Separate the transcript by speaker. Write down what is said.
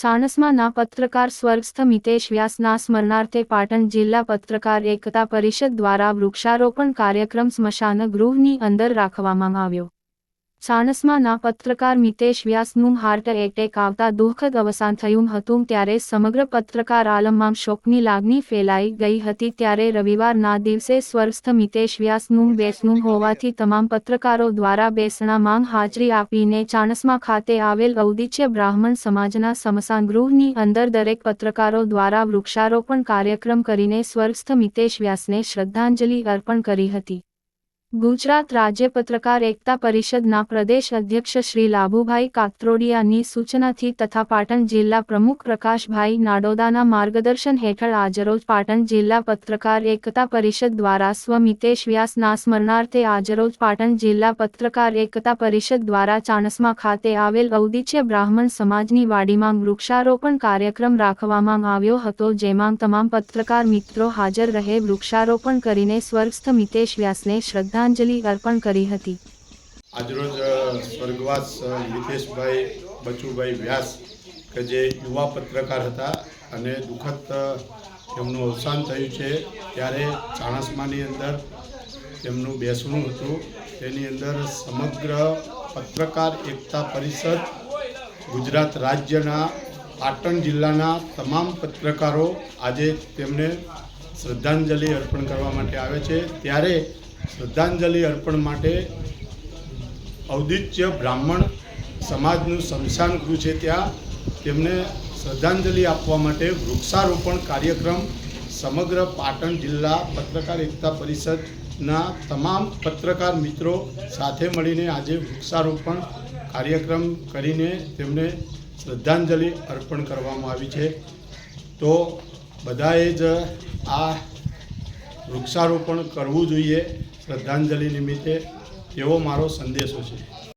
Speaker 1: સાણસમાના પત્રકાર સ્વર્ગસ્થ મિતેશ વ્યાસના સ્મરણાર્થે પાટણ જિલ્લા પત્રકાર એકતા પરિષદ દ્વારા વૃક્ષારોપણ કાર્યક્રમ સ્મશાન ગૃહની અંદર રાખવામાં આવ્યો. સાણસમાના પત્રકાર મિતેશ વ્યાસનું હાર્ટ એટેક આવતા દુઃખદ અવસાન થયું હતું ત્યારે સમગ્ર પત્રકાર આલમમાં શોકની લાગણી ફેલાઈ ગઈ હતી ત્યારે રવિવારના દિવસે સ્વર્ગસ્થ મિતેશ વ્યાસનું બેસનું હોવાથી તમામ પત્રકારો દ્વારા બેસણામાં હાજરી આપીને ચાણસમા ખાતે આવેલ ઔદિચ્ય બ્રાહ્મણ સમાજના સમસાન ગૃહની અંદર દરેક પત્રકારો દ્વારા વૃક્ષારોપણ કાર્યક્રમ કરીને સ્વર્ગસ્થ મિતેશ વ્યાસને શ્રદ્ધાંજલિ અર્પણ કરી હતી. ગુજરાત રાજ્ય પત્રકાર એકતા પરિષદના પ્રદેશ અધ્યક્ષ શ્રી લાભુભાઈ કાત્રોડિયાની સૂચનાથી તથા પાટણ જિલ્લા પ્રમુખ પ્રકાશભાઈ નાડોદાના માર્ગદર્શન હેઠળ આજરોજ પાટણ જિલ્લા પત્રકાર એકતા પરિષદ દ્વારા સ્વ મિતેશ વ્યાસના સ્મરણાર્થે આજરોજ પાટણ જિલ્લા પત્રકાર એકતા પરિષદ દ્વારા ચાણસમા ખાતે આવેલ ઔદિચ્ય બ્રાહ્મણ સમાજની વાડીમાં વૃક્ષારોપણ કાર્યક્રમ રાખવામાં આવ્યો હતો, જેમાં તમામ પત્રકાર મિત્રો હાજર રહે વૃક્ષારોપણ કરીને સ્વર્ગસ્થ મિતેશ વ્યાસને શ્રદ્ધાંજલિ અર્પણ કરી હતી
Speaker 2: આજરોજ સ્વર્ગવાસ હિતેશભાઈ, બચુભાઈ વ્યાસ કે જે યુવા પત્રકાર હતા અને દુઃખદ તેમનું અવસાન થયું છે, ત્યારે ચાણસમાની અંદર તેમનું બેસણું હતું. તેની અંદર સમગ્ર પત્રકાર એકતા પરિષદ, ગુજરાત રાજ્યના પાટણ જિલ્લાના તમામ પત્રકારો આજે તેમને શ્રદ્ધાંજલિ અર્પણ કરવા માટે આવે છે. ત્યારે શ્રદ્ધાંજલિ અર્પણ માટે ઔદિત્ય બ્રાહ્મણ સમાજનું શમશાન ગૃહ છે ત્યાં. તેમને શ્રદ્ધાંજલિ આપવા માટે વૃક્ષારોપણ કાર્યક્રમ સમગ્ર પાટણ જિલ્લા પત્રકાર એકતા પરિષદના તમામ પત્રકાર મિત્રો સાથે મળીને આજે વૃક્ષારોપણ કાર્યક્રમ કરીને તેમને શ્રદ્ધાંજલિ અર્પણ કરવામાં આવી છે. તો બધાએ જ આ વૃક્ષારોપણ કરવું જોઈએ શ્રદ્ધાંજલિ નિમિત્તે એવો મારો સંદેશો છે.